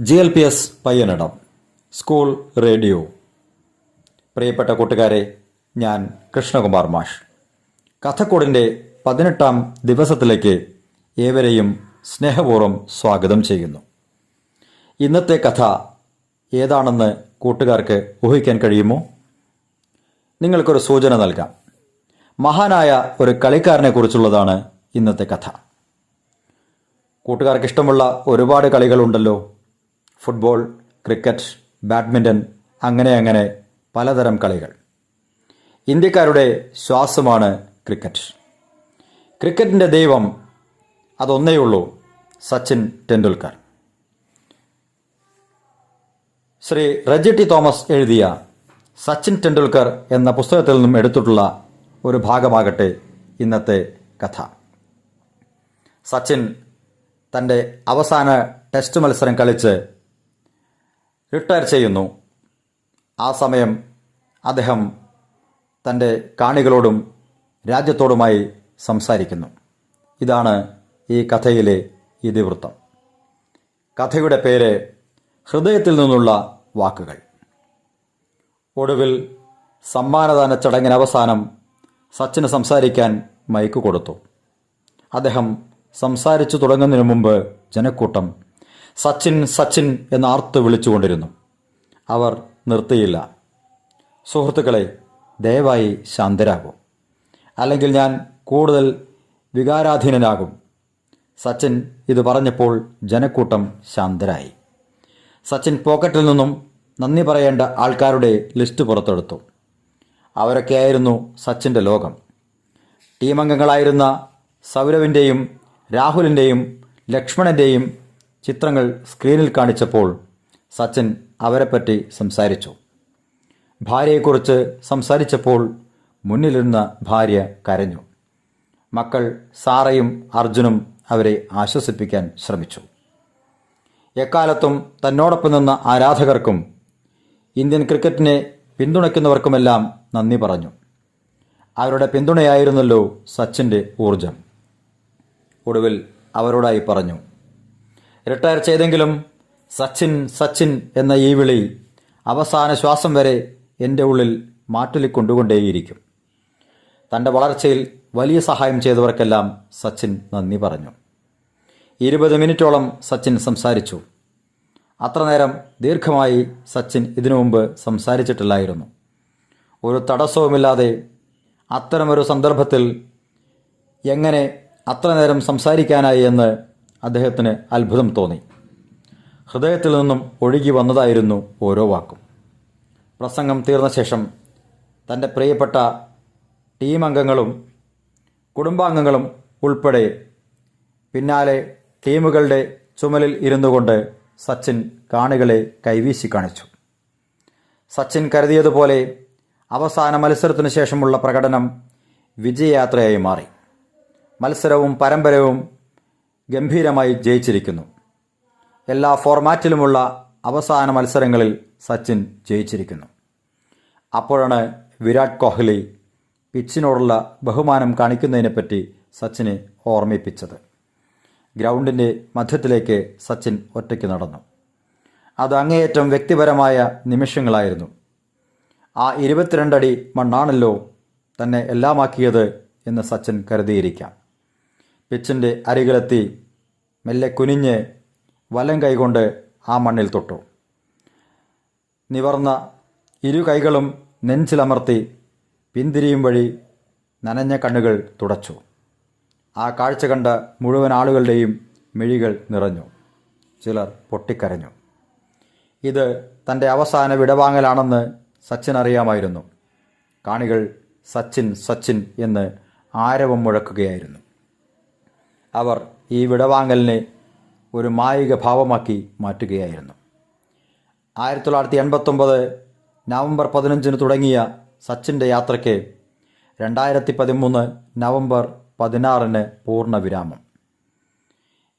G L P S Payyanidam. School radio. പ്രിയപ്പെട്ട കൂട്ടുകാരെ ഞാൻ കൃഷ്ണകുമാർ മാഷ്. കഥക്കൂടിന്റെ പതിനെട്ടാം ദിവസത്തിലേക്ക് ഏവരെയും സ്നേഹപൂർവം സ്വാഗതം ചെയ്യുന്നു. ഇന്നത്തെ കഥ ഏതാണെന്ന് കൂട്ടുകാർക്ക് ഊഹിക്കാൻ കഴിയുമോ? നിങ്ങൾക്കൊരു സൂചന നൽകാം. മഹാനായ ഒരു കളിക്കാരനെ കുറിച്ചുള്ളതാണ് ഇന്നത്തെ കഥ. കൂട്ടുകാർക്ക് ഇഷ്ടമുള്ള ഒരുപാട് കളികളുണ്ടല്ലോ. ഫുട്ബോൾ ക്രിക്കറ്റ് ബാഡ്മിന്റൺ അങ്ങനെ അങ്ങനെ പലതരം കളികൾ. ഇന്ത്യക്കാരുടെ ശ്വാസമാണ് ക്രിക്കറ്റ്. ക്രിക്കറ്റിന്റെ ദൈവം അതൊന്നേ ഉള്ളൂ സച്ചിൻ ടെണ്ടുൽക്കർ. ശ്രീ റജി ടി തോമസ് എഴുതിയ സച്ചിൻ ടെണ്ടുൽക്കർ എന്ന പുസ്തകത്തിൽ നിന്നും എടുത്തിട്ടുള്ള ഒരു ഭാഗമാകട്ടെ ഇന്നത്തെ കഥ. സച്ചിൻ തന്റെ അവസാന ടെസ്റ്റ് മത്സരം കളിച്ച് റിട്ടയർ ചെയ്യുന്നു. ആ സമയം അദ്ദേഹം തന്റെ കാണികളോടും രാജ്യത്തോടുമായി സംസാരിക്കുന്നു. ഇതാണ് ഈ കഥയിലെ ഇതിവൃത്തം. കഥയുടെ പേര് ഹൃദയത്തിൽ നിന്നുള്ള വാക്കുകൾ. ഒടുവിൽ സമ്മാനദാന ചടങ്ങിന് അവസാനം സച്ചിന് സംസാരിക്കാൻ മൈക്ക് കൊടുത്തു. അദ്ദേഹം സംസാരിച്ചു തുടങ്ങുന്നതിന് മുമ്പ് ജനക്കൂട്ടം സച്ചിൻ സച്ചിൻ എന്ന് ആർത്ത് വിളിച്ചുകൊണ്ടിരുന്നു. അവർ നിർത്തിയില്ല. സുഹൃത്തുക്കളെ ദയവായി ശാന്തരാകും. അല്ലെങ്കിൽ ഞാൻ കൂടുതൽ വികാരാധീനനാകും. സച്ചിൻ ഇത് പറഞ്ഞപ്പോൾ ജനക്കൂട്ടം ശാന്തരായി. സച്ചിൻ പോക്കറ്റിൽ നിന്നും നന്ദി പറയേണ്ട ആൾക്കാരുടെ ലിസ്റ്റ് പുറത്തെടുത്തു. അവരൊക്കെയായിരുന്നു സച്ചിന്റെ ലോകം. ടീമംഗങ്ങളായിരുന്ന സൗരവിന്റെയും രാഹുലിന്റെയും ലക്ഷ്മണന്റെയും ചിത്രങ്ങൾ സ്ക്രീനിൽ കാണിച്ചപ്പോൾ സച്ചിൻ അവരെപ്പറ്റി സംസാരിച്ചു. ഭാര്യയെക്കുറിച്ച് സംസാരിച്ചപ്പോൾ മുന്നിലിരുന്ന ഭാര്യ കരഞ്ഞു. മക്കൾ സാറയും അർജുനും അവരെ ആശ്വസിപ്പിക്കാൻ ശ്രമിച്ചു. എക്കാലത്തും തന്നോടൊപ്പം നിന്ന ആരാധകർക്കും ഇന്ത്യൻ ക്രിക്കറ്റിനെ പിന്തുണയ്ക്കുന്നവർക്കുമെല്ലാം നന്ദി പറഞ്ഞു. അവരുടെ പിന്തുണയായിരുന്നല്ലോ സച്ചിന്റെ ഊർജം ഒടുവിൽ അവരോടായി പറഞ്ഞു. റിട്ടയർ ചെയ്തെങ്കിലും സച്ചിൻ സച്ചിൻ എന്ന ഈ വിളി അവസാന ശ്വാസം വരെ എന്റെ ഉള്ളിൽ മാറ്റൊലിക്കൊണ്ടുകൊണ്ടേയിരിക്കും. തന്റെ വളർച്ചയിൽ വലിയ സഹായം ചെയ്തവർക്കെല്ലാം സച്ചിൻ നന്ദി പറഞ്ഞു. ഇരുപത് മിനിറ്റോളം സച്ചിൻ സംസാരിച്ചു. അത്ര നേരം ദീർഘമായി സച്ചിൻ ഇതിനു മുമ്പ് സംസാരിച്ചിട്ടില്ലായിരുന്നു. ഒരു തടസ്സവുമില്ലാതെ അത്തരമൊരു സന്ദർഭത്തിൽ എങ്ങനെ അത്ര നേരം സംസാരിക്കാനായി എന്ന് അദ്ദേഹത്തിന് അത്ഭുതം തോന്നി. ഹൃദയത്തിൽ നിന്നും ഒഴുകി വന്നതായിരുന്നു ഓരോ വാക്കും. പ്രസംഗം തീർന്ന ശേഷം തന്റെ പ്രിയപ്പെട്ട ടീം അംഗങ്ങളും കുടുംബാംഗങ്ങളും ഉൾപ്പെടെ പിന്നാലെ ടീമുകളുടെ ചുമലിൽ ഇരുന്നു കൊണ്ട് സച്ചിൻ കാണികളെ കൈവീശി കാണിച്ചു. സച്ചിൻ കരുതിയതുപോലെ അവസാന മത്സരത്തിനു ശേഷമുള്ള പ്രകടനം വിജയയാത്രയായി മാറി. മത്സരവും പരമ്പരവും ഗംഭീരമായി ജയിച്ചിരിക്കുന്നു. എല്ലാ ഫോർമാറ്റിലുമുള്ള അവസാന മത്സരങ്ങളിൽ സച്ചിൻ ജയിച്ചിരിക്കുന്നു. അപ്പോഴാണ് വിരാട് കോഹ്ലി പിച്ചിനോടുള്ള ബഹുമാനം കാണിക്കുന്നതിനെപ്പറ്റി സച്ചിനെ ഓർമ്മിപ്പിച്ചത്. ഗ്രൗണ്ടിന്റെ മധ്യത്തിലേക്ക് സച്ചിൻ ഒറ്റയ്ക്ക് നടന്നു. അത് അങ്ങേയറ്റം വ്യക്തിപരമായ നിമിഷങ്ങളായിരുന്നു. ആ ഇരുപത്തിരണ്ടടി മണ്ണാണല്ലോ തന്നെ എല്ലാമാക്കിയത് എന്ന് സച്ചിൻ കരുതിയിരിക്കാം. പിച്ചിന്റെ അരികിലെത്തി മെല്ലെ കുനിഞ്ഞ് വലം കൈകൊണ്ട് ആ മണ്ണിൽ തൊട്ടു. നിവർന്ന ഇരു കൈകളും നെഞ്ചിലമർത്തി പിന്തിരിയും വഴി നനഞ്ഞ കണ്ണുകൾ തുടച്ചു. ആ കാഴ്ച കണ്ട മുഴുവൻ ആളുകളുടെയും മിഴികൾ നിറഞ്ഞു. ചിലർ പൊട്ടിക്കരഞ്ഞു. ഇത് തന്റെ അവസാന വിടവാങ്ങലാണെന്ന് സച്ചിൻ അറിയാമായിരുന്നു. കാണികൾ സച്ചിൻ സച്ചിൻ എന്ന് ആരവം മുഴക്കുകയായിരുന്നു. അവർ ഈ വിടവാങ്ങലിനെ ഒരു മായിക ഭാവമാക്കി മാറ്റുകയായിരുന്നു. ആയിരത്തി തൊള്ളായിരത്തി എൺപത്തൊമ്പത് നവംബർ പതിനഞ്ചിന് തുടങ്ങിയ സച്ചിന്റെ യാത്രയ്ക്ക് രണ്ടായിരത്തി പതിമൂന്ന് നവംബർ പതിനാറിന് പൂർണ വിരാമം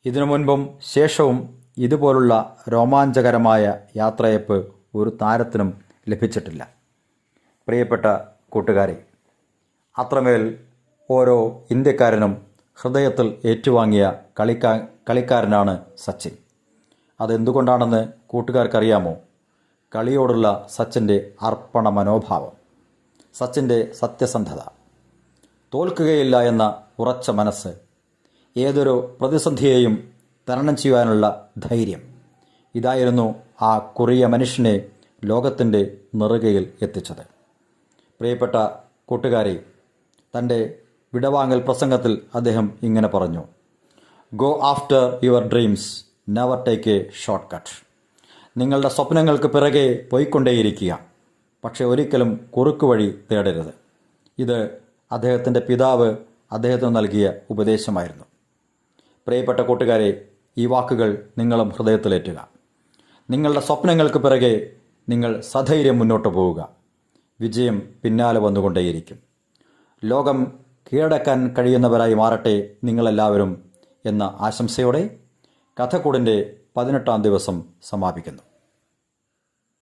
ഇതിനു മുൻപും ശേഷവും ഇതുപോലുള്ള രോമാഞ്ചകരമായ യാത്രയപ്പ് ഒരു താരത്തിനും ലഭിച്ചിട്ടില്ല. പ്രിയപ്പെട്ട കൂട്ടുകാരെ അത്രമേൽ ഓരോ ഇന്ത്യക്കാരനും ഹൃദയത്തിൽ ഏറ്റുവാങ്ങിയ കളിക്കാ കളിക്കാരനാണ് സച്ചിൻ. അതെന്തുകൊണ്ടാണെന്ന് കൂട്ടുകാർക്കറിയാമോ? കളിയോടുള്ള സച്ചിന്റെ അർപ്പണ മനോഭാവം സച്ചിന്റെ സത്യസന്ധത. തോൽക്കുകയില്ല എന്ന ഉറച്ച മനസ്സ്. ഏതൊരു പ്രതിസന്ധിയെയും തരണം ചെയ്യുവാനുള്ള ധൈര്യം. ഇതായിരുന്നു ആ കുറിയ മനുഷ്യനെ ലോകത്തിന്റെ നെറുകയിൽ എത്തിച്ചത്. പ്രിയപ്പെട്ട കൂട്ടുകാരെ തന്റെ വിടവാങ്ങൽ പ്രസംഗത്തിൽ അദ്ദേഹം ഇങ്ങനെ പറഞ്ഞു go after your dreams never take a shortcut നിങ്ങളുടെ സ്വപ്നങ്ങൾക്ക് പിറകെ പോയിക്കൊണ്ടേയിരിക്കുക പക്ഷെ ഒരിക്കലും കുറുക്ക് വഴി തേടരുത് ഇത് അദ്ദേഹത്തിന്റെ പിതാവ് അദ്ദേഹത്തിന് നൽകിയ ഉപദേശമായിരുന്നു. പ്രിയപ്പെട്ട കൂട്ടുകാരെ ഈ വാക്കുകൾ നിങ്ങളും ഹൃദയത്തിലേറ്റുക. നിങ്ങളുടെ സ്വപ്നങ്ങൾക്ക് പിറകെ നിങ്ങൾ സധൈര്യം മുന്നോട്ട് പോവുക. വിജയം പിന്നാലെ വന്നുകൊണ്ടേയിരിക്കും. ലോകം കീഴടക്കാൻ കഴിയുന്നവരായി മാറട്ടെ നിങ്ങളെല്ലാവരും എന്ന ആശംസയോടെ കഥക്കൂടിന്റെ പതിനെട്ടാം ദിവസം സമാപിക്കുന്നു.